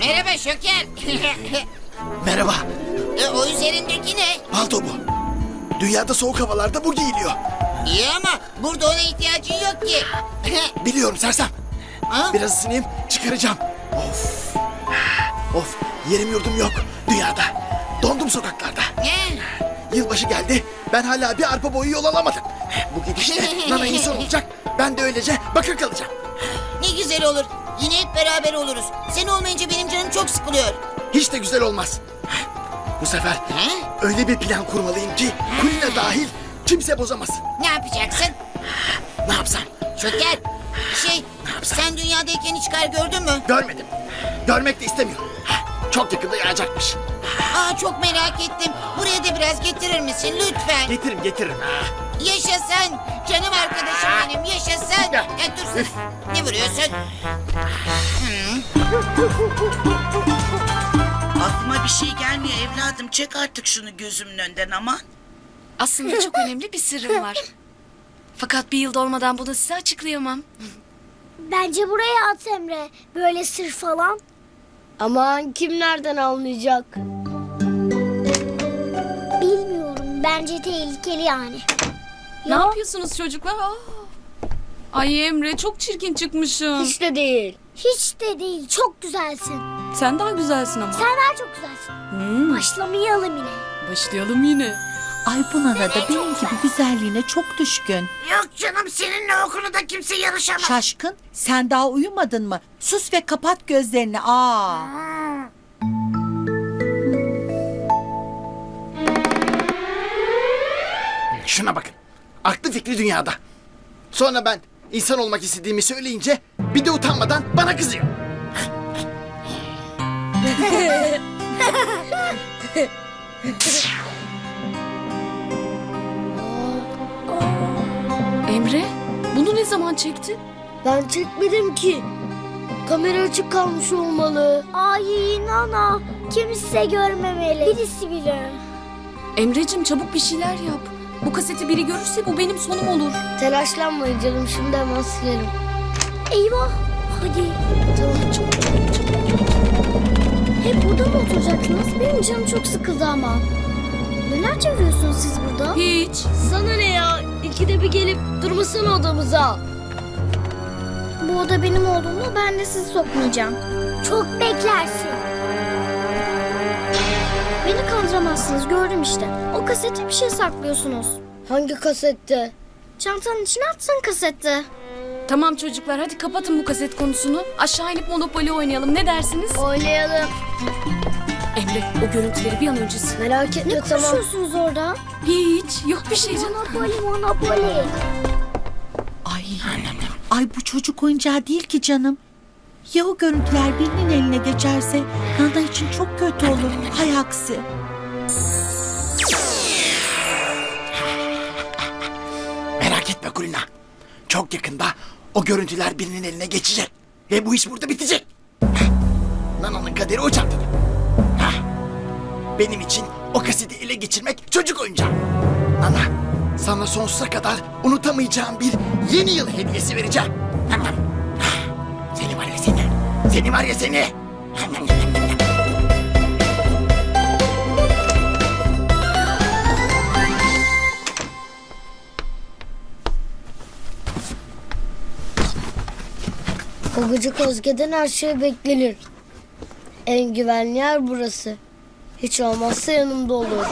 Merhaba Şoker. Merhaba. e, o üzerindeki ne? Palto bu. Dünyada soğuk havalarda bu giyiliyor. İyi ama burada ona ihtiyacın yok ki. Biliyorum sersem. ha? Biraz ısınayım çıkaracağım. Of. Of yerim yurdum yok dünyada. Dondum sokaklarda. Ne? Yılbaşı geldi. Ben hala bir arpa boyu yol alamadım. Bu gidişle Nana insan olacak. Ben de öylece bakır kalacağım. Ne güzel olur. Yine hep beraber oluruz. Sen olmayınca benim canım çok sıkılıyor. Hiç de güzel olmaz. Bu sefer Ha? öyle bir plan kurmalıyım ki Kulina dahil kimse bozamaz. Ne yapacaksın? Ne yapsam? Şoker. Şey, sen dünyadayken hiç kar gördün mü? Görmedim. Görmek de istemiyorum. Çok yakında yağacakmış. Aa çok merak ettim. Buraya da biraz getirir misin lütfen? Getiririm getiririm. Yaşasın. Canım arkadaşım benim yaşasın. Ya. Ya dur sus. Ne vuruyorsun? Aklıma bir şey gelmiyor evladım. Çek artık şunu gözümün önünden aman. Aslında çok önemli bir sırrım var. Fakat bir yıl dolmadan bunu size açıklayamam. Bence buraya at Emre. Böyle sır falan. Aman kim nereden anlayacak? Bilmiyorum. Bence tehlikeli yani. Ne yapıyorsunuz çocuklar? Aa. Ay Emre çok çirkin çıkmışsın. Hiç de değil. Hiç de değil. Çok güzelsin. Sen daha güzelsin ama. Sen daha çok güzelsin. Başlamayalım yine. Başlayalım yine. Ay bu Nana da benim gibi güzelliğine çok düşkün. Yok canım seninle o konuda kimse yarışamaz. Şaşkın sen daha uyumadın mı? Sus ve kapat gözlerini. Aa. Şuna bakın. Aklı fikri dünyada. Sonra ben insan olmak istediğimi söyleyince bir de utanmadan bana kızıyor. Emre bunu ne zaman çektin? Ben çekmedim ki. Kamera açık kalmış olmalı. Ay Nana. Kimse görmemeli. Birisi bile. Emrecim çabuk bir şeyler yap. Bu kaseti biri görürse bu benim sonum olur. Telaşlanmayın canım şimdi hemen silerim. Eyvah. Hadi. Tamam çok Hep burada mı oturacaksınız? Benim canım çok sıkıldı ama. Neler çeviriyorsunuz siz burada? Hiç. Sana ne ya? İkide bir gelip durmasana odamıza. Bu oda benim olduğunda ben de sizi sokmayacağım. Çok beklersin. Beni kandıramazsınız gördüm işte. O kasette bir şey saklıyorsunuz. Hangi kasette? Çantanın içine atsın kasette. Tamam çocuklar hadi kapatın bu kaset konusunu. Aşağı inip Monopoly oynayalım ne dersiniz? Oynayalım. Emre o görüntüleri bir an önce sil. Merak etme ne tamam. Ne konuşuyorsunuz orada? Hiç yok bir şey canım. Monopoly, Monopoly. Ay. Ay bu çocuk oyuncağı değil ki canım. Ya o görüntüler birinin eline geçerse Nana için çok kötü olur. Hay aksi. Merak etme Kulina. Çok yakında o görüntüler birinin eline geçecek. Ve bu iş burada bitecek. Nana'nın kaderi o çantada. Benim için o kaseti ele geçirmek çocuk oyuncağı. Nana, sana sonsuza kadar unutamayacağım bir yeni yıl hediyesi vereceğim. Seni. Var ya seni. Kokucu Kozge'den her şey beklenir. En güvenli yer burası. Hiç olmazsa yanımda olur.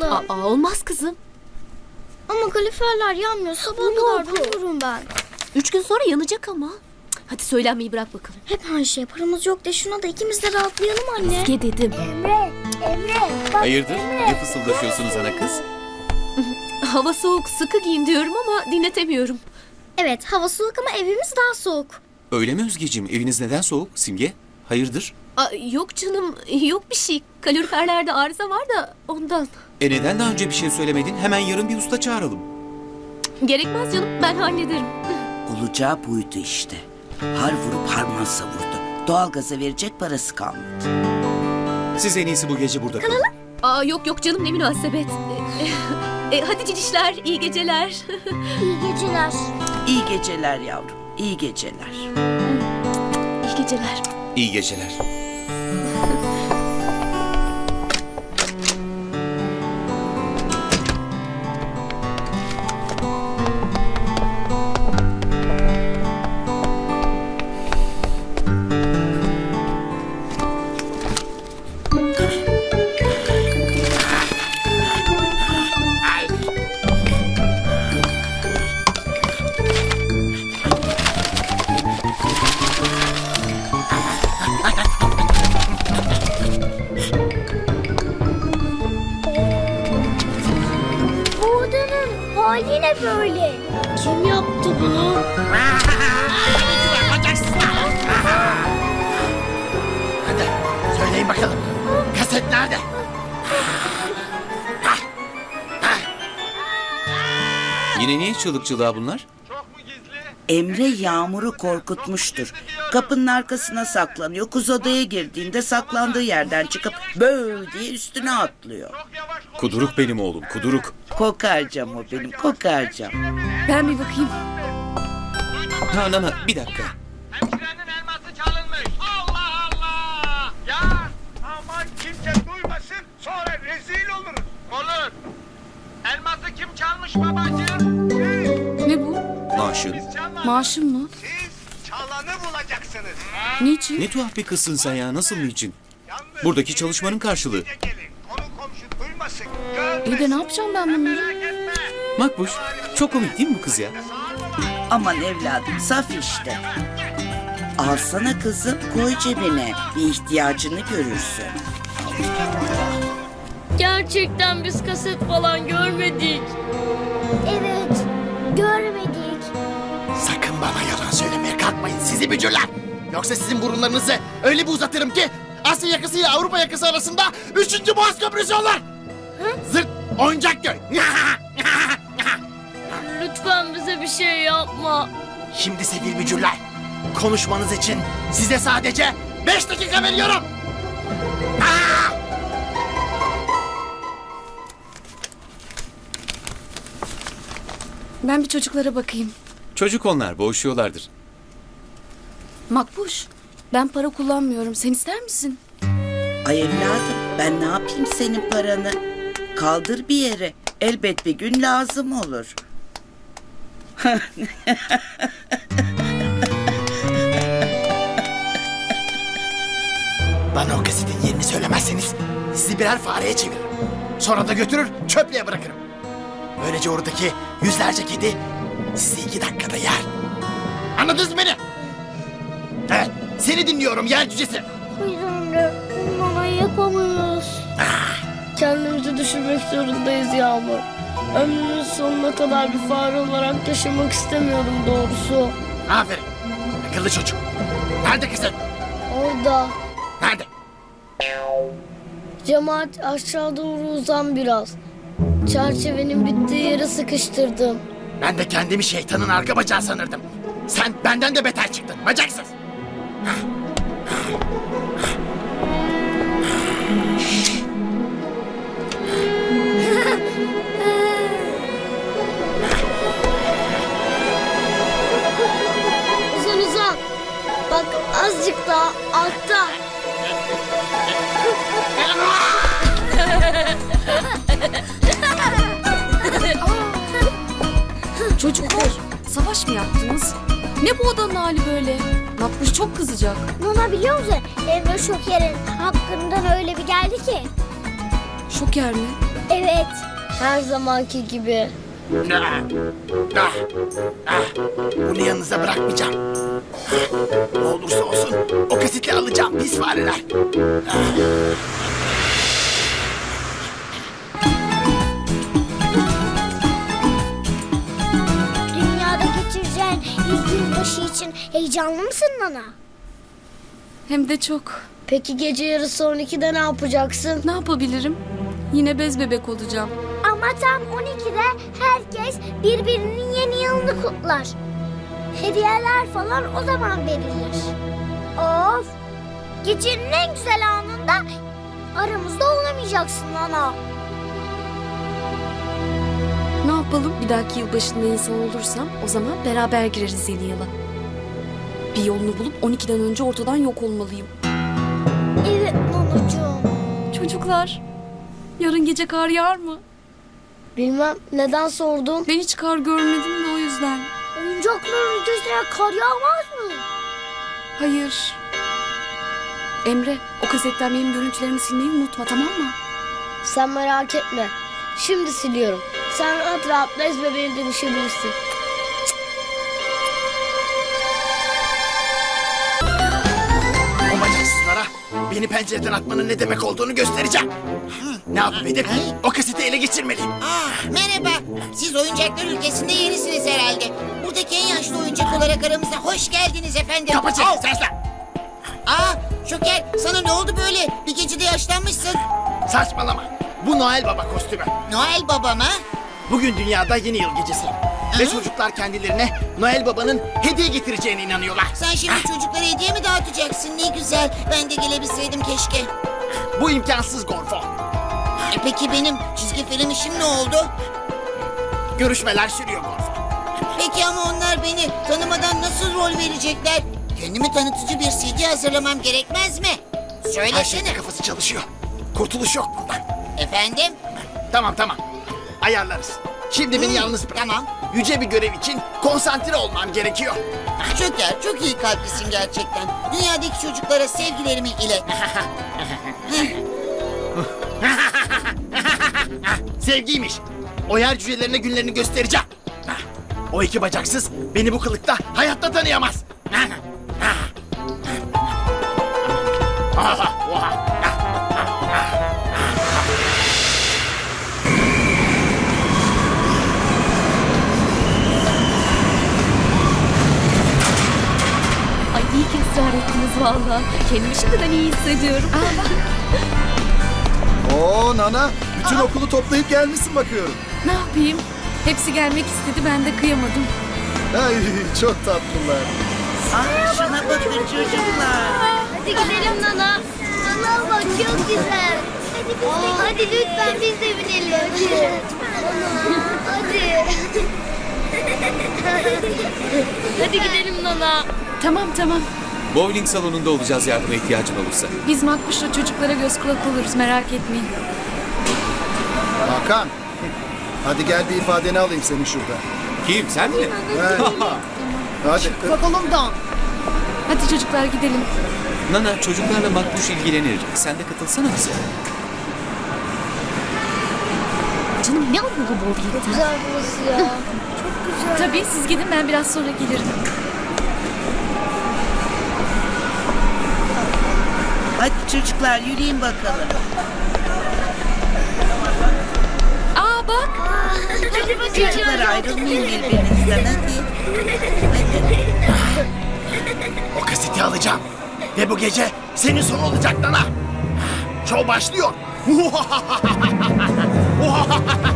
Kalalım. Aa, olmaz kızım. Ama kaliferler yanmıyor. Sabaha kadar dururum ben. Üç gün sonra yanacak ama. Hadi söylenmeyi bırak bakalım. Hep aynı şey. Paramız yok de şuna da ikimiz de rahatlayalım anne. Ge dedim. Emre, Emre. Bak Hayırdır? Ne fısıldaşıyorsunuz ana kız? Hava soğuk sıkı giyin diyorum ama dinletemiyorum. Evet hava soğuk ama evimiz daha soğuk. Öyle mi Özgeciğim? Eviniz neden soğuk? Simge? Hayırdır? Aa, yok canım yok bir şey. Kaloriferlerde arıza var da ondan. E neden daha önce bir şey söylemedin? Hemen yarın bir usta çağıralım. Gerekmez canım ben hallederim. Olacağı buydu işte. Har vurup harman savurdu. Doğalgaza verecek parası kalmadı. Siz en iyisi bu gece burada kalın. Aa, yok yok canım ne münasebet. E, hadi cicişler iyi geceler. İyi geceler. İyi geceler yavrum. iyi geceler. iyi geceler. İyi geceler. Yine niye çığlık çığlığa bunlar? Emre Yağmur'u korkutmuştur. Kapının arkasına saklanıyor. Kuz odaya girdiğinde saklandığı yerden çıkıp böyle diye üstüne atlıyor. Kuduruk benim oğlum, kuduruk. Kokarcam o benim, kokarcam. Ben bir bakayım. Ha nana bir dakika. Kim çalmış babacığım? Ne bu? Maaşın. Maaşım mı? Siz çalanı bulacaksınız. Niçin? Ne tuhaf bir kızsın sen ya, nasıl niçin? Yalnız Buradaki çalışmanın karşılığı. iyice gelin. Konu komşu duymasın, İyi de ne yapacağım ben bunları? Makbuş, çok komik değil mi bu kız ya? Aman evladım saf işte. Alsana kızım koy cebine. Bir ihtiyacını görürsün. Gerçekten biz kaset falan görmedik. Evet, görmedik. Sakın bana yalan söylemeye kalkmayın sizi bücürler. Yoksa sizin burunlarınızı öyle bir uzatırım ki Asya yakası ile Avrupa yakası arasında üçüncü Boğaz Köprüsü olur. Zırt oyuncak göy. Lütfen bize bir şey yapma. Şimdi sevgili bücürler konuşmanız için size sadece beş dakika veriyorum. Ben bir çocuklara bakayım. Çocuk onlar, boğuşuyorlardır. Makbuş, ben para kullanmıyorum. Sen ister misin? Ay evladım ben ne yapayım senin paranı? Kaldır bir yere. Elbet bir gün lazım olur. Bana o kasetin yerini söylemezseniz sizi birer fareye çeviririm. Sonra da götürür çöplüğe bırakırım. Böylece oradaki yüzlerce kedi sizi iki dakikada yer. Anladınız mı beni? Evet seni dinliyorum yer cücesi. Hayır Emre, bundan yapamayız. Kendimizi düşünmek zorundayız Yağmur. Ömrümün sonuna kadar bir fare olarak yaşamak istemiyorum doğrusu. Aferin. Akıllı çocuk. Nerede kızın? Orada Nerede? cemaat aşağı doğru uzan biraz. Çerçevenin bittiği yere sıkıştırdım. Ben de kendimi şeytanın arka bacağı sanırdım. Sen benden de beter çıktın bacaksız. Uzan uzan. Bak azıcık daha altta. Hali böyle? Makbuş çok kızacak. Nana biliyor musun? Emre Şoker'in hakkından öyle bir geldi ki. Şoker mi? Evet. Her zamanki gibi. Ah, ah, ah. Bunu yanınıza bırakmayacağım. Ah, Ne olursa olsun o kaseti alacağım pis fareler. Dünyada için heyecanlı mısın Nana? Hem de çok. Peki gece yarısı 12'de ne yapacaksın? Ne yapabilirim? Yine bez bebek olacağım. Ama tam 12'de herkes birbirinin yeni yılını kutlar. Hediyeler falan o zaman verilir. Of! Gecenin en güzel anında aramızda olamayacaksın Nana. Ne yapalım? Bir dahaki yılbaşında insan olursam o zaman beraber gireriz yeni yıla. Bir yolunu bulup 12'den önce ortadan yok olmalıyım. Evet Nanacığım. Çocuklar, yarın gece kar yağar mı? Bilmem neden sordun? Ben hiç kar görmedim de o yüzden. Oyuncakların üzerine kar yağmaz mı? Hayır. Emre, o kasetten benim görüntülerimi silmeyi unutma tamam mı? Sen merak etme. Şimdi siliyorum. Sen rahat rahat bez bebeğine dönüşebilirsin. Beni pencereden atmanın ne demek olduğunu göstereceğim. Ne yapıp edip o kaseti ele geçirmeliyim. Aa, merhaba. Siz oyuncaklar ülkesinde yenisiniz herhalde. Buradaki en yaşlı oyuncak olarak aramıza hoş geldiniz efendim. Kapa Au! çeneni. Aa, Şoker sana ne oldu böyle? Bir gecede yaşlanmışsın. Saçmalama. Bu Noel Baba kostümü. Noel babama. Bugün dünyada yeni yıl gecesi. Ve çocuklar kendilerine Noel Baba'nın hediye getireceğine inanıyorlar. Sen şimdi çocuklara hediye mi dağıtacaksın? Ne güzel. Ben de gelebilseydim keşke. Bu imkansız Gorfo. E peki benim çizgi film işim ne oldu? Görüşmeler sürüyor Gorfo. Peki ama onlar beni tanımadan nasıl rol verecekler? Kendimi tanıtıcı bir CD hazırlamam gerekmez mi? Her Söylesene. şeyde kafası çalışıyor. Kurtuluş yok bundan. Efendim? Tamam tamam. Ayarlarız. Şimdi beni yalnız bırak. tamam. Yüce bir görev için konsantre olmam gerekiyor. Şoker çok iyi kalplisin gerçekten. Dünyadaki çocuklara sevgilerimi ilet. Sevgiymiş. O yer cücelerine günlerini göstereceğim. O iki bacaksız beni bu kılıkta hayatta tanıyamaz. Ay ısrar ettiniz valla. Kendimi şimdiden iyi hissediyorum. Oo Nana, bütün okulu toplayıp gelmişsin bakıyorum. Ne yapayım? Hepsi gelmek istedi ben de kıyamadım. Ay çok tatlılar. Ah şuna bakın çocuklar. Hadi gidelim Nana. Nana bak çok güzel. Hadi biz de Hadi lütfen biz de binelim. Hadi. Hadi gidelim Nana. Tamam tamam. Bowling salonunda olacağız yardıma ihtiyacın olursa. Biz Makbuş'la çocuklara göz kulak oluruz merak etmeyin. Hakan, hadi gel bir ifadeni alayım senin şurada. Kim sen mi? He. hadi. Hadi çocuklar gidelim. Nana çocuklarla Makbuş ilgilenir. Sen de katılsana bize. Canım ne anlamı bu bowlingden? Güzel burası ya. Tabii siz gidin ben biraz sonra gelirim. Hadi çocuklar yürüyün bakalım. Aa bak Hadi. Çocuklar ayrılmayın birbirinizden hadi. O kaseti alacağım. Ve bu gece senin son olacak Nana. Şov başlıyor.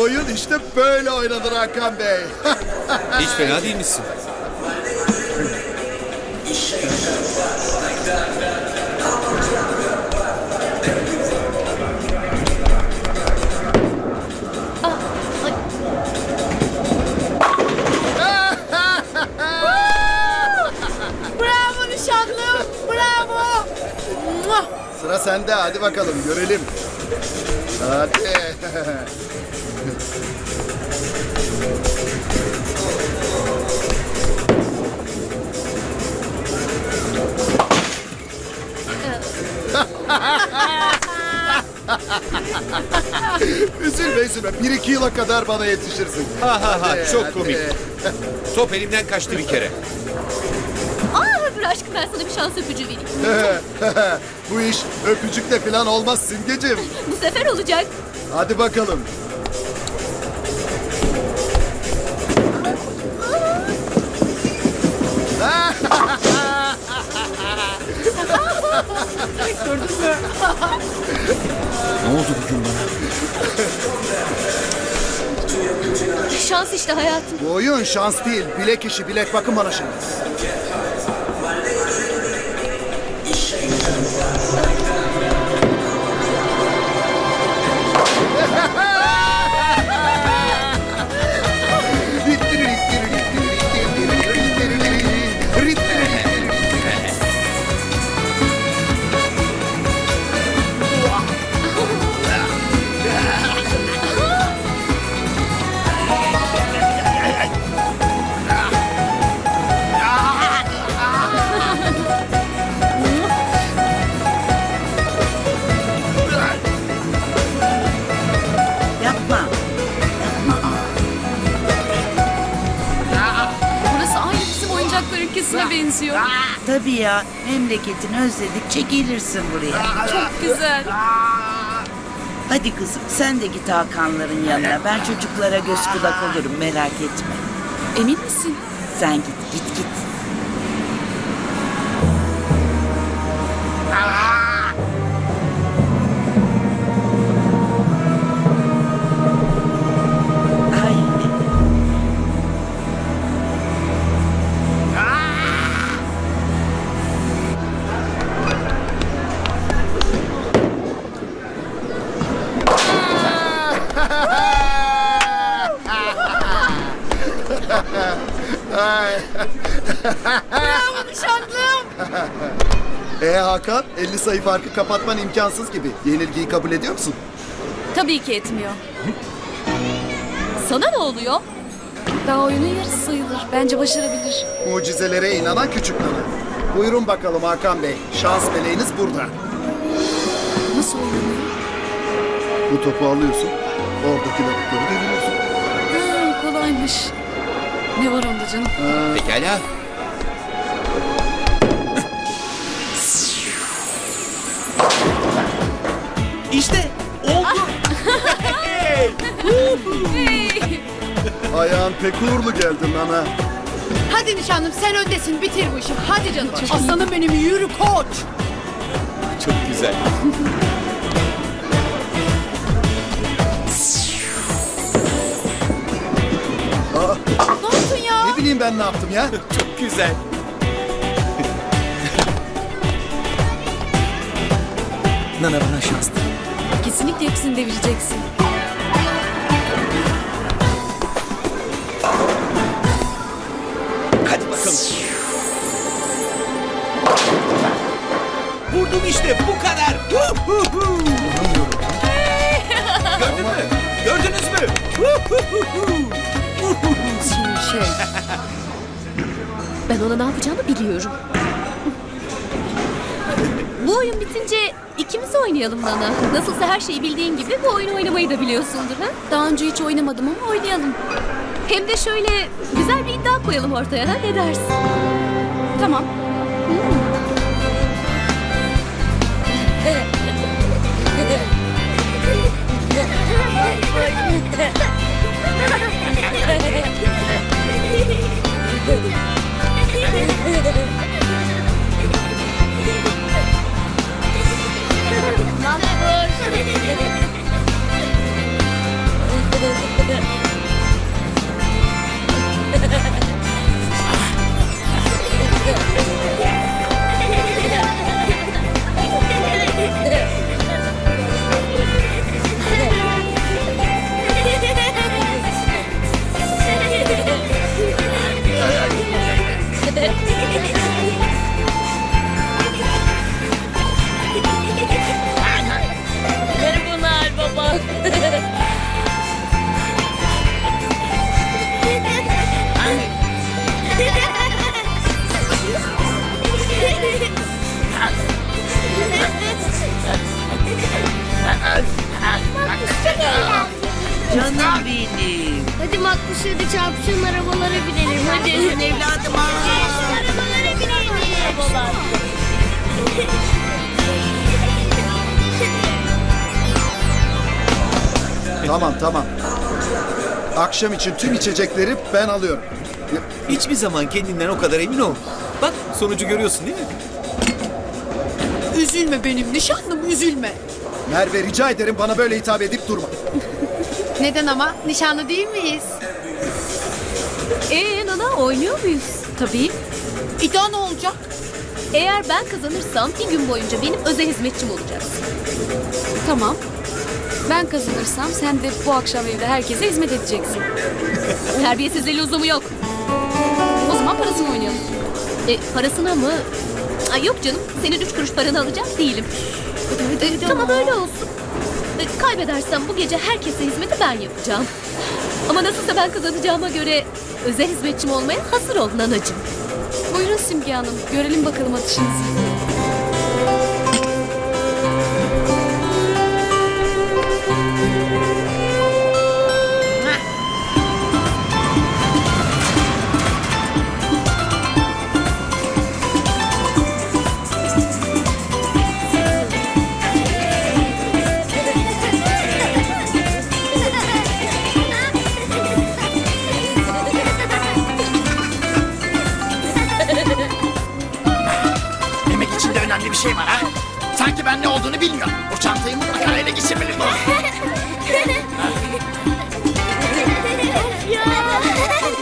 Oyun işte böyle oynanır Hakan Bey. Hiç fena değil misin? Bravo nişanlım. Bravo. Muah! Sıra sende hadi bakalım görelim. Hadi. üzülme üzülme. Bir iki yıla kadar bana yetişirsin. Ha ha ha Hadi, çok hadi. komik. Top elimden kaçtı bir kere. Aa öbür aşkım ben sana bir şans öpücüğü vereyim. Bu iş öpücükle falan olmaz Simgeciğim. Bu sefer olacak. Hadi bakalım. Ne oldu bugün bana? Şans işte hayatım. Bu oyun şans değil. Bilek işi bilek bakın bana şimdi. Ülkesine benziyor. Tabii ya memleketini özledikçe gelirsin buraya. Çok güzel. Hadi kızım sen de git Hakanların yanına. Ben çocuklara göz kulak olurum merak etme. Emin misin? Sen git git git. E Hakan 50 sayı farkı kapatman imkansız gibi. Yenilgiyi kabul ediyor musun? Tabii ki etmiyor. Sana ne oluyor? Daha oyunun yarısı sayılır. Bence başarabilir. Mucizelere inanan küçük nana. Buyurun bakalım Hakan Bey. Şans meleğiniz burada. Nasıl oynanıyor? Bu topu alıyorsun. Oradaki lavukları deviriyorsun. Ha, kolaymış. Ne var onda canım? Pekala. İşte oldu. Ayağın pek uğurlu geldi nana. Hadi nişanlım sen öndesin bitir bu işi. Hadi canım. Aslanım benim yürü koç. Çok güzel. Ben ne yaptım ya? Çok güzel. Nana bana şans dile. Kesinlikle hepsini devireceksin. Hadi bakalım. Vurdum işte bu kadar. Hu hu hu. Gördün mü? Gördünüz mü? Hu hu şey. Ben ona ne yapacağımı biliyorum. Bu oyun bitince ikimiz oynayalım Nana. Nasılsa her şeyi bildiğin gibi bu oyunu oynamayı da biliyorsundur ha? Daha önce hiç oynamadım ama oynayalım. Hem de şöyle güzel bir iddia koyalım ortaya ha? Ne dersin? Tamam. Dışarıda çarpışan arabalara binelim hadi. Evladım aa. Arabalara binelim. Arabalar. Tamam tamam. Akşam için tüm içecekleri ben alıyorum. Hiçbir zaman kendinden o kadar emin ol. Bak sonucu görüyorsun değil mi? Üzülme benim nişanlım üzülme. Merve rica ederim bana böyle hitap edip durma. Neden ama? Nişanlı değil miyiz? Ee Nana oynuyor muyuz? Tabii. İda ne olacak? Eğer ben kazanırsam bir gün boyunca benim özel hizmetçim olacaksın. Tamam. Ben kazanırsam sen de bu akşam evde herkese hizmet edeceksin. Terbiyesizliği lüzumu yok. O zaman parasını oynayalım. E, parasına mı? Ay yok canım. Senin üç kuruş paranı alacak değilim. E, tamam öyle olsun. E, kaybedersem bu gece herkese hizmeti ben yapacağım. Ama nasılsa ben kazanacağıma göre özel hizmetçim olmaya hazır ol nanacığım. Buyurun Simge Hanım. Görelim bakalım atışınızı. Ben ne olduğunu bilmiyorum. O çantayı mutlaka ele geçirmeliyim.